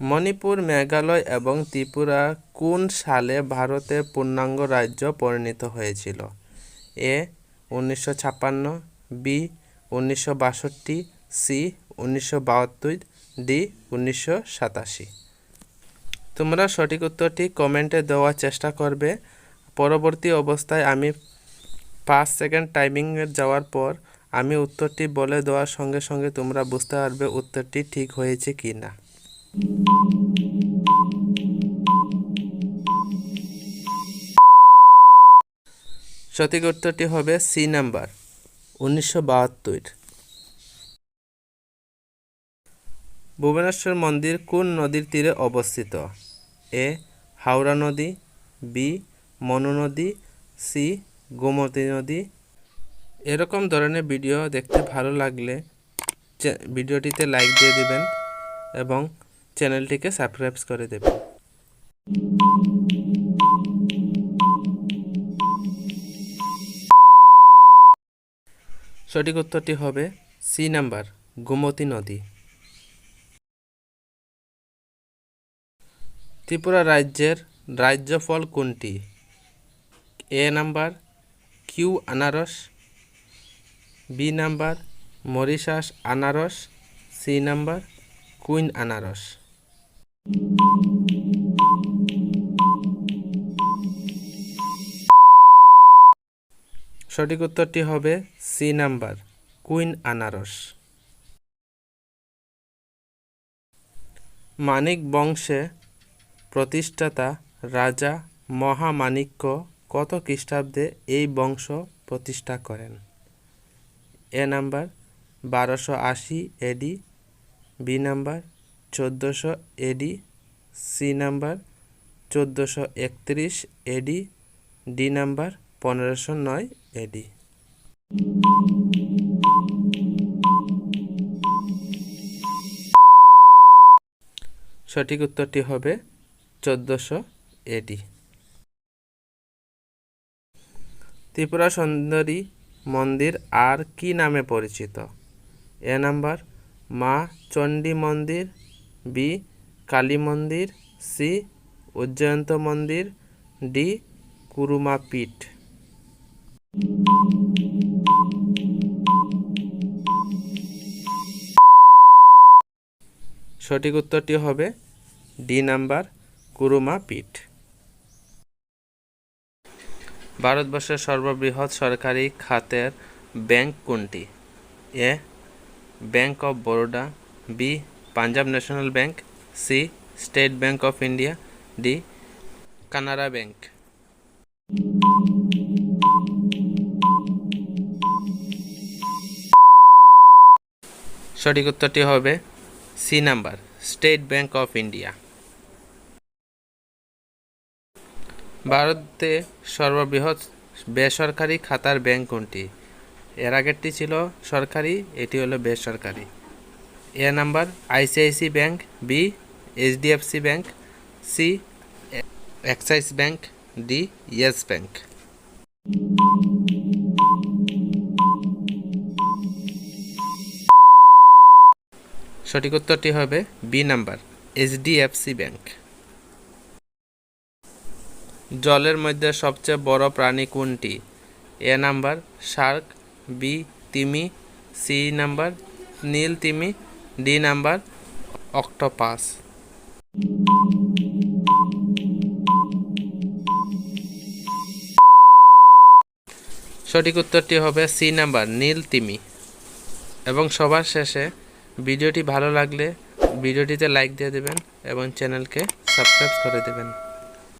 মণিপুর, মেঘালয় এবং ত্রিপুরা কোন সালে ভারতের পূর্ণাঙ্গ রাজ্য পরিণত হয়েছিল? এ, উনিশশো ছাপ্পান্ন, বি, উনিশশো বাষট্টি, সি, উনিশশো বাহাত্তর, ডি, উনিশশো সাতাশি। তোমরা সঠিক উত্তরটি কমেন্টে দেওয়ার চেষ্টা করবে। পরবর্তী অবস্থায় আমি পাঁচ সেকেন্ড টাইমিংয়ে যাওয়ার পর আমি উত্তরটি বলে দেওয়ার সঙ্গে সঙ্গে তোমরা বুঝতে পারবে উত্তরটি ঠিক হয়েছে কি না সঠিক উত্তরটি হবে সি নাম্বার, উনিশশো বাহাত্তর। ভুবনেশ্বর মন্দির কোন নদীর তীরে অবস্থিত? এ, হাওড়া নদী, বি, মনু নদী, সি, গোমতী নদী। এরকম ধরনের ভিডিও দেখতে ভালো লাগলে ভিডিওটিতে লাইক দিয়ে দিবেন এবং চ্যানেলটিকে সাবস্ক্রাইব করে দেবেন সঠিক উত্তরটি হবে সি নাম্বার, গোমতী নদী। ত্রিপুরা রাজ্যের রাজ্যফল কোনটি? এ নাম্বার, কিউ আনারস, বি নাম্বার, মরিশাস আনারস, সি নাম্বার, কুইন আনারস। সঠিক উত্তরটি হবে সি নাম্বার, কুইন আনারস। মানিক বংশে প্রতিষ্ঠাতা রাজা মহামাণিক্য কত খ্রিস্টাব্দে এই বংশ প্রতিষ্ঠা করেন? এ নাম্বার, বারোশো আশি এডি বি নাম্বার চোদ্দোশো এডি সি নাম্বার চোদ্দোশো একত্রিশ এডি ডি নাম্বার পনেরোশো নয় এডি সঠিক উত্তরটি হবে চোদ্দোশো এডি ত্রিপুরা সুন্দরী মন্দির আর কি নামে পরিচিত? এ নাম্বার, মা চণ্ডী মন্দির বি, কালী মন্দির, সি, উজ্জয়ন্ত মন্দির, ডি, কুরুমা পীঠ। সঠিক উত্তরটি হবে ডি নাম্বার, কুরুমা পীঠ। ভারতবর্ষের সর্ববৃহৎ সরকারি খাতের ব্যাংক কোনটি? A, bank of Baroda, B Punjab National Bank C State Bank of India D Canara bank. সঠিক উত্তরটি হবে C number, State Bank of India. ভারতে সর্ববৃহৎ বেসরকারি খাতার ব্যাংক কোনটি? এর আগেরটি ছিল সরকারি, এটি হলো বেসরকারি। A number ICICI bank B HDFC bank C Axis bank D Yes bank সঠিক উত্তরটি হবে বি নাম্বার এইচডিএফসি ব্যাংক জলের মধ্যে সবচেয়ে বড় প্রাণী কোনটি? এ নাম্বার শার্ক বি তিমি সি নাম্বার নীল তিমি ডি নাম্বার অক্টোপাস। সঠিক উত্তরটি হবে সি নাম্বার, নীল তিমি। এবং সবার শেষে ভিডিওটি ভালো লাগলে ভিডিওটিতে লাইক দিয়ে দেবেন এবং চ্যানেলকে সাবস্ক্রাইব করে দেবেন।